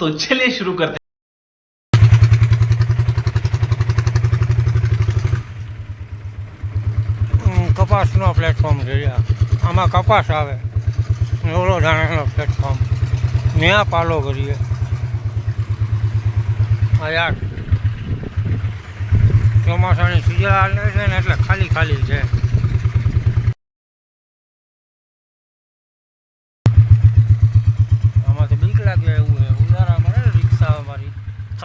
तो चलिए शुरू करते हैं હમ, કપાસનો પ્લેટફોર્મ છે યા. આમાં કપાસ આવે ને ઓલો દાણાનો પ્લેટફોર્મ ત્યાં પાલો કરીએ આ યાર ચોમાસાની સિઝન આવે છે ને એટલે ખાલી ખાલી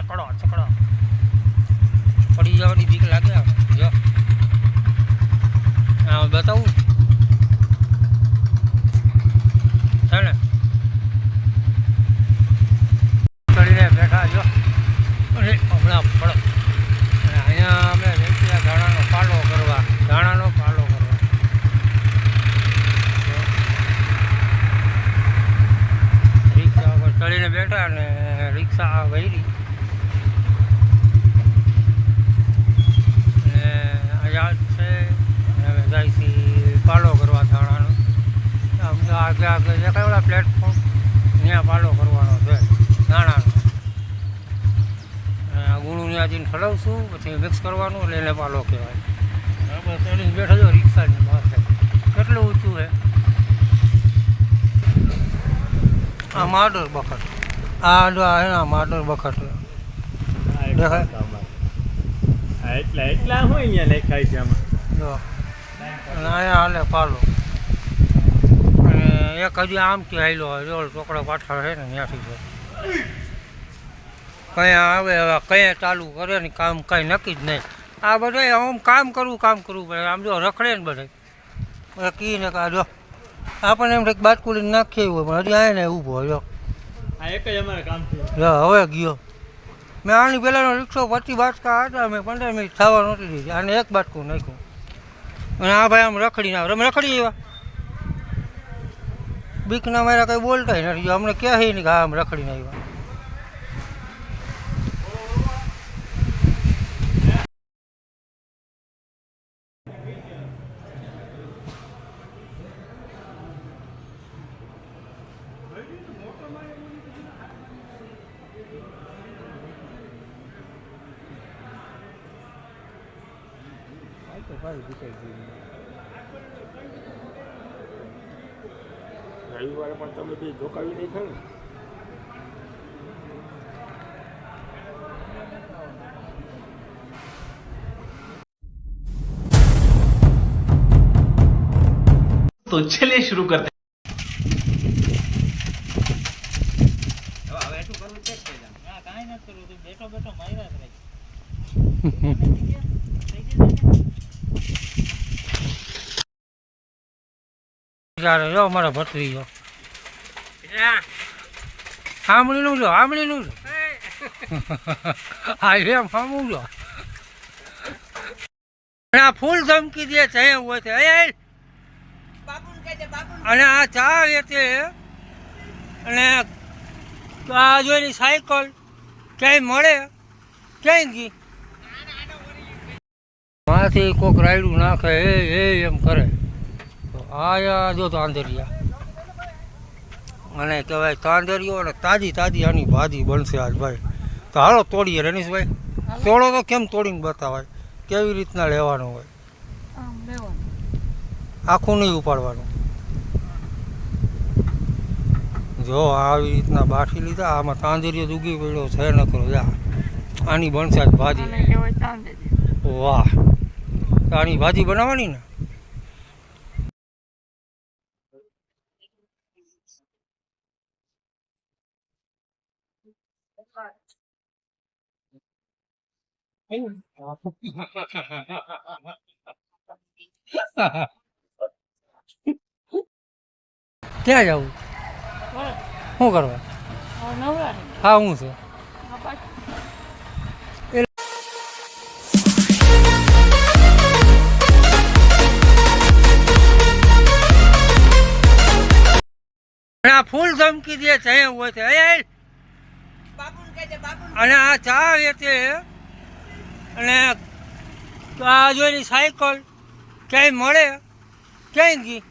છકડો છકડો પડી જવાની બીક લાગે જો. હા બતાવું. છે ને ચડીને બેઠા જો. અરે, હમણાં પડો. અને અહીંયા અમે વેચ્યા ધાણાનો પાલો કરવા, ધાણાનો પાલો કરવા. રિક્ષા ઉપર ચડીને બેઠા અને રિક્ષા વહી અને આઝાદ છે જાય છે પાલો કરવા તો આગળ આગળ દેખાય ઓલા પ્લેટફોર્મ ત્યાં પાલો કરવાનો છે ધાણાનો આ ગુણું ત્યાં જઈને ઠલવશું પછી મિક્સ કરવાનું એટલે એને પાલો કહેવાય. આપણે ચડીને બેઠા જો રિક્ષાની માથે કેટલું ઊંચું છે? આ માડર બખત આ જો આ એના માડર બખત દેખાય? એટલા એટલા હોય અહીંયા લેખાય છે આમાં. જો. અને અહીંયા હાલે પાલો. અને એક હજી આમથી હાલ્યો હોય જો ચોકડો પાછળ છે ને ત્યાંથી છે. કયા આવે હવે કયા ચાલુ કરે ને કામ કાંઈ નક્કી જ નહીં. આ બધા આમ કામ કરવું કામ કરવું પડે. આમ જો રખડે ને બધા. કી ને કા જો આપણને એમ કંઈક બાટકુલી નાખી હોય પણ હજી આને ઊભો જો. એક જ અમારે કામ હવે ગયો. મેં આની પહેલાંનો રિક્ષો પચીસ બાટકા હતા મેં પંદર મિનિટ થવા નહોતી દીધી. આને એક બાટકું નાખ્યું. અને આ ભાઈ આમ રખડી ના અમે રખડી એવા. બીકના મારા કંઈ બોલતા નથી, અમને કહે નહીં કે આમ આમ રખડીને આવ્યા. રવિવારે પણ તમે બી જોકાવી નહીં ખરું तो चलिए शुरू करते हैं ત્યારે જો અમારે ભત્રી જો સાંભળીનું જો સાંભળીનું જો. હા એમ સાંભળું જો. આ ફૂલ ધમકી દે છે હોય છે. એ, એ. અને આ ચા વેચે અને આ જોઈ સાયકલ ક્યાંય મળે? ક્યાંય ગઈ માથી કોક રાયડું નાખે એ એ એમ કરે. આયા જો તાંદરિયા. અને કહેવાય તાંદરિયો અને તાજી તાજી આની ભાજી બનશે આજ ભાઈ. તો હાલો તોડીએ રનીશભાઈ તોડો તો કેમ તોડીને બતાવાય? કેવી રીતના લેવાનું હોય? આખું નહીં ઉપાડવાનું. જો આવી રીતના બાઠી લીધા આમાં તાંદરિયો દુગી પડ્યો છે નકરો જા આની બનશે આજ ભાજી. વાહ. આની ભાજી બનાવવાની ને? ક્યાં જવું શું કરવા? હા હું છે. અને આ ફૂલ ધમકી દે છે એમ હોય છે. અને આ ચા વેચે અને આ જોઈ સાયકલ ક્યાંય મળે ક્યાંય ગઈ